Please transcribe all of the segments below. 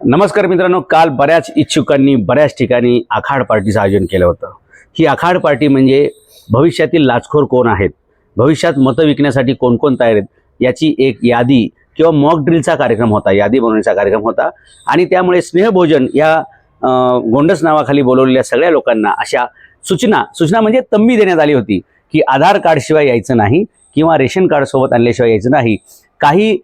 नमस्कार मित्रांनो काल बऱ्याच इच्छुकांनी बऱ्याच ठिकाणी आखाड पार्टीचं आयोजन केलं होतं. ही आखाड पार्टी म्हणजे भविष्यातील लाचखोर कोण आहेत? भविष्यात मतं विकण्यासाठी कोण कोण तयार आहेत? याची एक यादी किंवा मॉक ड्रिलचा कार्यक्रम होता यादी बनवण्याचा कार्यक्रम होता. आणि त्यामुळे स्नेहभोजन या गोंडस नावाखाली बोलवलेल्या सगळ्या लोकांना अशा सूचना सूचना म्हणजे तंबी देण्यात आली होती की आधार कार्डशिवाय यायचं नाही किंवा रेशन कार्डसोबत आणल्याशिवाय यायचं नाही. काही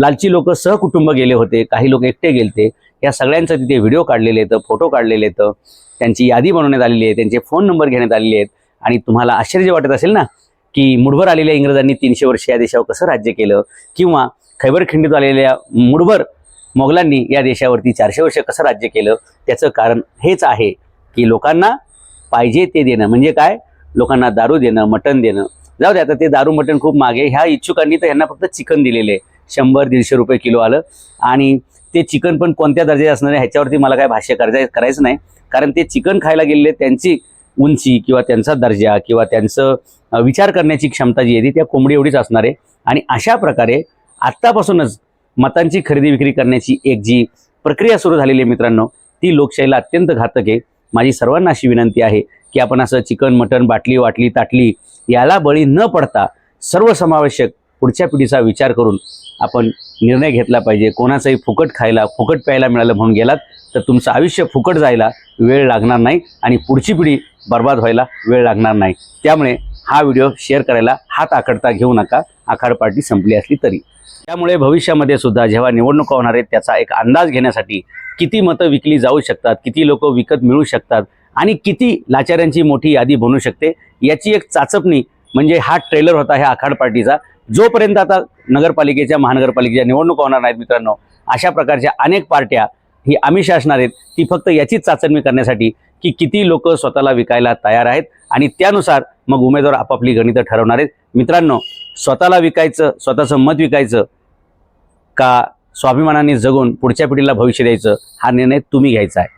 लालची लोक सहकुटुंब गेले होते काही लोक एकटे गेलते या सगळ्यांचं तिथे व्हिडिओ काढलेले आहेत फोटो काढलेले आहेत. त्यांची यादी बनवण्यात आलेली आहे त्यांचे फोन नंबर घेण्यात आलेले आहेत. आणि तुम्हाला आश्चर्य वाटत असेल ना की मुठभर आलेल्या इंग्रजांनी तीनशे वर्ष या देशावर कसं राज्य केलं? किंवा खैबर खिंडीत आलेल्या मुठभर मोगलांनी या देशावरती चारशे वर्ष कसं राज्य केलं? त्याचं कारण हेच आहे की लोकांना पाहिजे ते देणं. म्हणजे काय? लोकांना दारू देणं मटण देणं. जाऊ दे आता ते दारू मटण खूप मागे. ह्या इच्छुकांनी तर ह्यांना फक्त चिकन दिलेले आहे. शंभर दीडशे रुपये किलो आलं. आणि ते चिकन पण कोणत्या दर्जाचे असणार आहे ह्याच्यावरती मला काय भाष्य करायचं करायचं नाही. कारण ते चिकन खायला गेलेले त्यांची उंची किंवा त्यांचा दर्जा किंवा त्यांचं विचार करण्याची क्षमता जी आहे ती त्या कोंबडी एवढीच असणार आहे. आणि अशा प्रकारे आत्तापासूनच मतांची खरेदी विक्री करण्याची एक जी प्रक्रिया सुरू झालेली आहे मित्रांनो ती लोकशाहीला अत्यंत घातक आहे. माझी सर्वांना अशी विनंती आहे की आपण असं चिकन मटण बाटली वाटली ताटली याला बळी न पडता सर्वसमावेशक पुढच्या पिढीचा विचार करून आपण निर्णय घेतला पाहिजे. कोणाचंही फुकट खायला फुकट प्यायला मिळालं म्हणून गेलात तर तुमचं आयुष्य फुकट जायला वेळ लागणार नाही आणि पुढची पिढी बर्बाद व्हायला वेळ लागणार नाही. त्यामुळे हा व्हिडिओ शेअर करायला हात आखडता घेऊ नका. आखाड पार्टी संपली असली तरी. त्यामुळे भविष्यामध्ये सुद्धा जेव्हा निवडणुका होणार आहेत त्याचा एक अंदाज घेण्यासाठी किती मतं विकली जाऊ शकतात किती लोक विकत मिळू शकतात आणि किती लाचाऱ्यांची मोठी यादी बनू शकते याची एक चाचपणी म्हणजे हा ट्रेलर होता ह्या आखाड पार्टीचा. जोपर्यंत आता नगरपालिकेच्या महानगरपालिकेच्या निवडणूक होणार नाहीत मित्रांनो अशा प्रकारच्या अनेक पार्ट्या ही आमिष असणार आहेत ती फक्त याचीच चाचणी करण्यासाठी की किती लोक स्वतःला विकायला तयार आहेत आणि त्यानुसार मग उमेदवार आपापली गणितं ठरवणार आहेत. मित्रांनो स्वतःला विकायचं स्वतःचं मत विकायचं का स्वाभिमानाने जगून पुढच्या पिढीला भविष्य द्यायचं हा निर्णय तुम्ही घ्यायचा आहे.